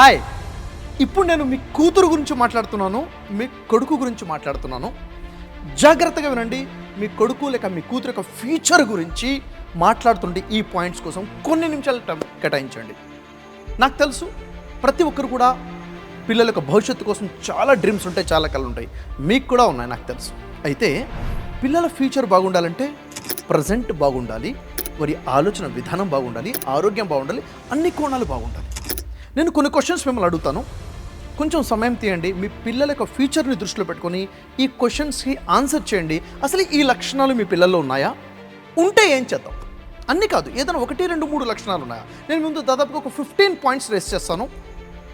Hi. ఇప్పుడు నేను మీ కూతురు గురించి మాట్లాడుతున్నాను మీ కొడుకు గురించి మాట్లాడుతున్నాను. జాగ్రత్తగా వినండి మీ కొడుకు లేక మీ కూతురు యొక్క ఫ్యూచర్ గురించి మాట్లాడుతుంటే ఈ పాయింట్స్ కోసం కొన్ని నిమిషాలు కేటాయించండి. నాకు తెలుసు ప్రతి ఒక్కరు కూడా పిల్లల యొక్క భవిష్యత్తు కోసం చాలా డ్రీమ్స్ ఉంటాయి చాలా కళలు ఉంటాయి. మీకు కూడా ఉన్నాయి నాకు తెలుసు. అయితే పిల్లల ఫ్యూచర్ బాగుండాలంటే ప్రజెంట్ బాగుండాలి వారి ఆలోచన విధానం బాగుండాలి ఆరోగ్యం బాగుండాలి అన్ని కోణాలు బాగుండాలి. నేను కొన్ని క్వశ్చన్స్ మిమ్మల్ని అడుగుతాను. కొంచెం సమయం తీయండి. మీ పిల్లల యొక్క ఫ్యూచర్ని దృష్టిలో పెట్టుకొని ఈ క్వశ్చన్స్కి ఆన్సర్ చేయండి. అసలు ఈ లక్షణాలు మీ పిల్లల్లో ఉన్నాయా? ఉంటే ఏం చేద్దాం? అన్నీ కాదు ఏదైనా ఒకటి రెండు మూడు లక్షణాలు ఉన్నాయా? నేను ముందు దాదాపుగా ఒక ఫిఫ్టీన్ పాయింట్స్ రేస్ చేస్తాను.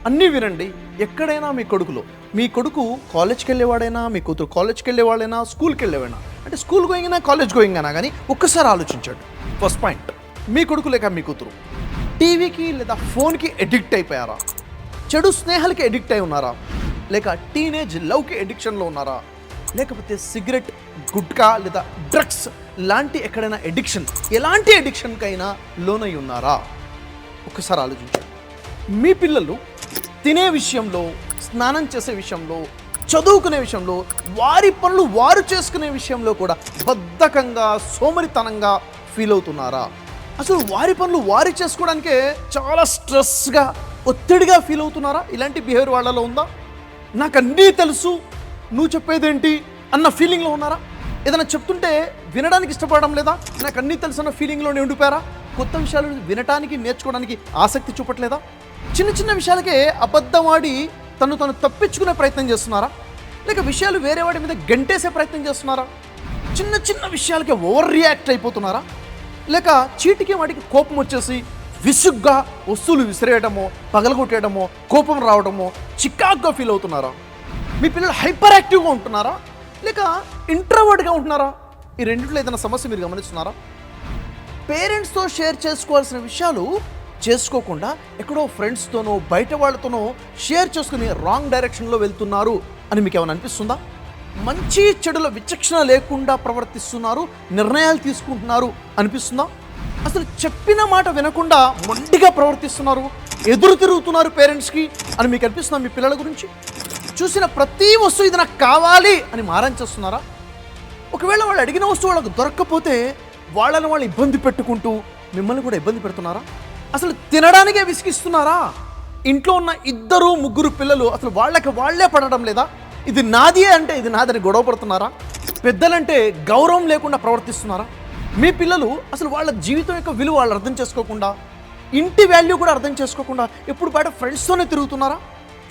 అన్నీ వినండి. ఎక్కడైనా మీ కొడుకులో మీ కొడుకు కాలేజ్కి వెళ్ళేవాడైనా మీ కూతురు కాలేజ్కి వెళ్ళేవాడైనా స్కూల్కి వెళ్ళేవాడైనా అంటే స్కూల్ గోయింగ్ అయినా కాలేజ్ గోయింగ్ అయినా కానీ ఒక్కసారి ఆలోచించాడు. ఫస్ట్ పాయింట్ మీ కొడుకు లేక మీ కూతురు. టీవీకి లేదా ఫోన్కి ఎడిక్ట్ అయిపోయారా? చెడు స్నేహాలకి ఎడిక్ట్ అయి ఉన్నారా? లేక టీనేజ్ లవ్కి ఎడిక్షన్లో ఉన్నారా? లేకపోతే సిగరెట్ గుట్కా లేదా డ్రగ్స్ లాంటి ఎక్కడైనా ఎడిక్షన్ ఎలాంటి ఎడిక్షన్కైనా లోనై ఉన్నారా? ఒకసారి ఆలోచించండి మీ పిల్లలు తినే విషయంలో స్నానం చేసే విషయంలో చదువుకునే విషయంలో వారి పనులు వారు చేసుకునే విషయంలో కూడా బద్ధకంగా సోమరితనంగా ఫీల్ అవుతున్నారా? అసలు వారి పనులు వారి చేసుకోవడానికే చాలా స్ట్రెస్గా ఒత్తిడిగా ఫీల్ అవుతున్నారా? ఇలాంటి బిహేవియర్ వాళ్ళలో ఉందా? నాకు అన్నీ తెలుసు. నువ్వు చెప్పేదేంటి? అన్న ఫీలింగ్లో ఉన్నారా? ఏదైనా చెప్తుంటే వినడానికి ఇష్టపడడం లేదా? నాకు అన్నీ తెలుసు అన్న ఫీలింగ్లోనే ఉండిపోయారా? కొత్త విషయాలు వినటానికి నేర్చుకోవడానికి ఆసక్తి చూపట్లేదా? చిన్న చిన్న విషయాలకే అబద్ధమాడి తను తను తప్పించుకునే ప్రయత్నం చేస్తున్నారా? లేక విషయాలు వేరే వాడి మీద గంటేసే ప్రయత్నం చేస్తున్నారా? చిన్న చిన్న విషయాలకే ఓవర్ రియాక్ట్ అయిపోతున్నారా? లేక చీటికి వాటికి కోపం వచ్చేసి విసుగ్గా వస్తువులు విసిరేయడమో పగలగొట్టేయడమో కోపం రావడమో చికాగ్గా ఫీల్ అవుతున్నారా? మీ పిల్లలు హైపర్ యాక్టివ్గా ఉంటున్నారా? లేక ఇంట్రవర్డ్గా ఉంటున్నారా? ఈ రెండిట్లో ఏదైనా సమస్య మీరు గమనిస్తున్నారా? పేరెంట్స్తో షేర్ చేసుకోవాల్సిన విషయాలు చేసుకోకుండా ఎక్కడో ఫ్రెండ్స్తోనో బయట వాళ్ళతోనో షేర్ చేసుకుని రాంగ్ డైరెక్షన్లో వెళ్తున్నారు అని మీకు ఏమైనా అనిపిస్తుందా? మంచి చెడుల విచక్షణ లేకుండా ప్రవర్తిస్తున్నారు నిర్ణయాలు తీసుకుంటున్నారు అనిపిస్తుందా? అసలు చెప్పిన మాట వినకుండా మొండిగా ప్రవర్తిస్తున్నారు ఎదురు తిరుగుతున్నారు పేరెంట్స్కి అని మీకు అనిపిస్తుందా మీ పిల్లల గురించి? చూసిన ప్రతి వస్తువు ఇది నాకు కావాలి అని మారంచేస్తున్నారా ఒకవేళ వాళ్ళు అడిగిన వస్తువు వాళ్ళకు దొరక్కపోతే వాళ్ళని వాళ్ళు ఇబ్బంది పెట్టుకుంటూ మిమ్మల్ని కూడా ఇబ్బంది పెడుతున్నారా? అసలు తినడానికే విసిగిస్తున్నారా? ఇంట్లో ఉన్న ఇద్దరు ముగ్గురు పిల్లలు అసలు వాళ్ళకి వాళ్ళే పడడం లేదా? ఇది నాది అంటే ఇది నాదని గొడవ పడుతున్నారా? పెద్దలంటే గౌరవం లేకుండా ప్రవర్తిస్తున్నారా? మీ పిల్లలు అసలు వాళ్ళ జీవితం యొక్క విలువ వాళ్ళు అర్థం చేసుకోకుండా ఇంటి వాల్యూ కూడా అర్థం చేసుకోకుండా ఎప్పుడు బయట ఫ్రెండ్స్తోనే తిరుగుతున్నారా?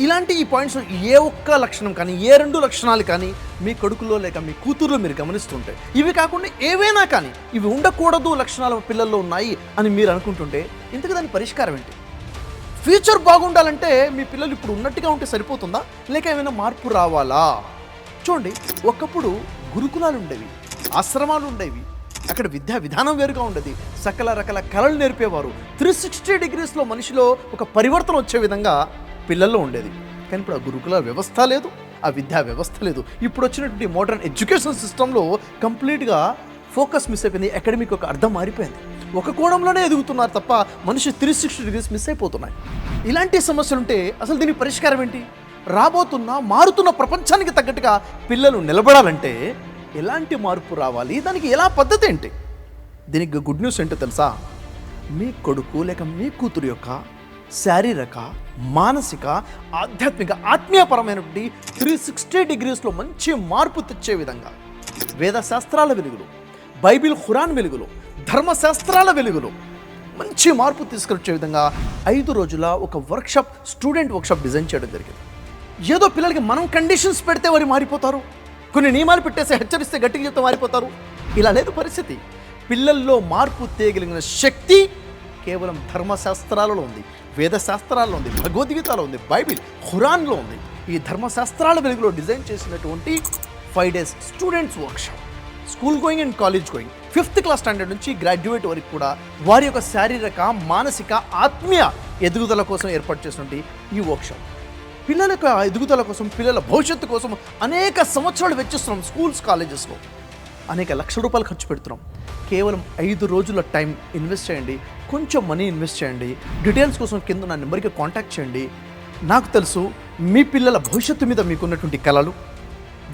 ఇలాంటి ఈ పాయింట్స్ ఏ ఒక్క లక్షణం కానీ ఏ రెండు లక్షణాలు కానీ మీ కొడుకులో లేక మీ కూతురులో మీరు గమనిస్తుంటే ఇవి కాకుండా ఏవైనా కానీ ఇవి ఉండకూడదు లక్షణాలు పిల్లల్లో ఉన్నాయి అని మీరు అనుకుంటుంటే ఇంతకు దాని పరిష్కారం ఏంటి? ఫ్యూచర్ బాగుండాలంటే మీ పిల్లలు ఇప్పుడు ఉన్నట్టుగా ఉంటే సరిపోతుందా? లేక ఏమైనా మార్పు రావాలా? చూడండి ఒకప్పుడు గురుకులాలు ఉండేవి ఆశ్రమాలు ఉండేవి. అక్కడ విద్యా విధానం వేరుగా ఉండేది. సకల రకాల కళలు నేర్పేవారు. త్రీ సిక్స్టీ డిగ్రీస్లో మనిషిలో ఒక పరివర్తన వచ్చే విధంగా పిల్లల్లో ఉండేది. కానీ ఇప్పుడు ఆ గురుకుల వ్యవస్థ లేదు ఆ విద్యా వ్యవస్థ లేదు. ఇప్పుడు వచ్చినటువంటి మోడర్న్ ఎడ్యుకేషన్ సిస్టంలో కంప్లీట్గా ఫోకస్ మిస్ అయిపోయింది అకాడమిక్ ఒక అర్థం మారిపోయింది. ఒక కోణంలోనే ఎదుగుతున్నారు తప్ప మనిషి త్రీ సిక్స్టీ డిగ్రీస్ మిస్ అయిపోతున్నాయి. ఇలాంటి సమస్యలు ఉంటే అసలు దీనికి పరిష్కారం ఏంటి? రాబోతున్న మారుతున్న ప్రపంచానికి తగ్గట్టుగా పిల్లలు నిలబడాలంటే ఎలాంటి మార్పు రావాలి? దానికి ఎలా పద్ధతి ఏంటి? దీనికి గుడ్ న్యూస్ ఏంటో తెలుసా? మీ కొడుకు లేక మీ కూతురు యొక్క శారీరక మానసిక ఆధ్యాత్మిక ఆత్మీయపరమైనటువంటి త్రీ సిక్స్టీ డిగ్రీస్లో మంచి మార్పు తెచ్చే విధంగా వేద శాస్త్రాల వెలుగులు బైబిల్ ఖురాన్ వెలుగులు ధర్మశాస్త్రాల వెలుగులు. మంచి మార్పు తీసుకొచ్చే విధంగా ఐదు రోజుల ఒక వర్క్షాప్ స్టూడెంట్ వర్క్షాప్ డిజైన్ చేయడం జరిగింది. ఏదో పిల్లలకి మనం కండిషన్స్ పెడితే వారు మారిపోతారు. కొన్ని నియమాలు పెట్టేసి హెచ్చరిస్తే గట్టిగా చెప్తే మారిపోతారు. ఇలా లేదు పరిస్థితి. పిల్లల్లో మార్పు తేగలిగిన శక్తి కేవలం ధర్మశాస్త్రాలలో ఉంది వేదశాస్త్రాల్లో ఉంది భగవద్గీతలో ఉంది బైబిల్ ఖురాన్లో ఉంది. ఈ ధర్మశాస్త్రాల వెలుగులో డిజైన్ చేసినటువంటి five days students workshop. School going and college going. Fifth class standard నుంచి గ్రాడ్యుయేట్ వరకు కూడా వారి యొక్క శారీరక మానసిక ఆత్మీయ ఎదుగుదల కోసం ఏర్పాటు చేసినటువంటి ఈ వర్క్షాప్ పిల్లల యొక్క ఎదుగుదల కోసం పిల్లల భవిష్యత్తు కోసం అనేక సంవత్సరాలు వెచ్చిస్తున్నాం స్కూల్స్ కాలేజెస్లో అనేక లక్షల రూపాయలు ఖర్చు పెడుతున్నాం. కేవలం ఐదు రోజుల టైం ఇన్వెస్ట్ చేయండి. కొంచెం మనీ ఇన్వెస్ట్ చేయండి. డీటెయిల్స్ కోసం కింద నా నెంబర్కి కాంటాక్ట్ చేయండి. నాకు తెలుసు మీ పిల్లల భవిష్యత్తు మీద మీకున్నటువంటి కళలు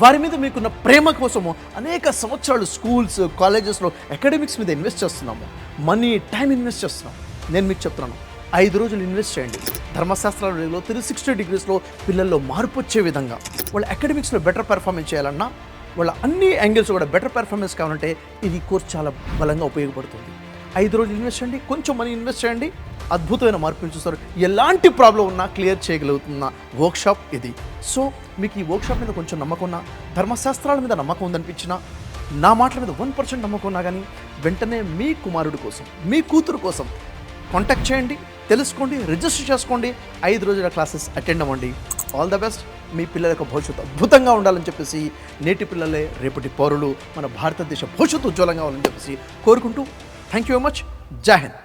వారి మీద మీకున్న ప్రేమ కోసము అనేక సంవత్సరాలు స్కూల్స్ కాలేజెస్లో అకాడమిక్స్ మీద ఇన్వెస్ట్ చేస్తున్నాము. మనీ టైం ఇన్వెస్ట్ చేస్తున్నాం. నేను మీకు చెప్తున్నాను ఐదు రోజులు ఇన్వెస్ట్ చేయండి. ధర్మశాస్త్రాలలో త్రీ సిక్స్టీ డిగ్రీస్లో పిల్లల్లో మార్పు వచ్చే విధంగా వాళ్ళ అకాడమిక్స్లో బెటర్ పెర్ఫార్మెన్స్ చేయాలన్నా వాళ్ళ అన్ని యాంగిల్స్ కూడా బెటర్ పెర్ఫార్మెన్స్ కావాలంటే ఇది కోర్స్ చాలా బలంగా ఉపయోగపడుతుంది. ఐదు రోజులు ఇన్వెస్ట్ చేయండి కొంచెం మనీ ఇన్వెస్ట్ చేయండి అద్భుతమైన మార్పులు చూస్తారు. ఎలాంటి ప్రాబ్లం ఉన్నా క్లియర్ చేయగలుగుతున్న వర్క్షాప్ ఇది. సో మీకు ఈ వర్క్షాప్ మీద కొంచెం నమ్మకం ఉన్నా ధర్మశాస్త్రాల మీద నమ్మకం ఉందనిపించినా నా మాటల మీద వన్ పర్సెంట్ నమ్మకం ఉన్నా కానీ వెంటనే మీ కుమారుడి కోసం మీ కూతురు కోసం కాంటాక్ట్ చేయండి తెలుసుకోండి రిజిస్టర్ చేసుకోండి ఐదు రోజుల క్లాసెస్ అటెండ్ అవ్వండి. ఆల్ ద బెస్ట్ మీ పిల్లల యొక్క భవిష్యత్తు అద్భుతంగా ఉండాలని చెప్పేసి నేటి పిల్లలే రేపటి పౌరులు మన భారతదేశ భవిష్యత్తు ఉజ్వలంగా ఉండాలని చెప్పేసి కోరుకుంటూ thank you very much Jai Hind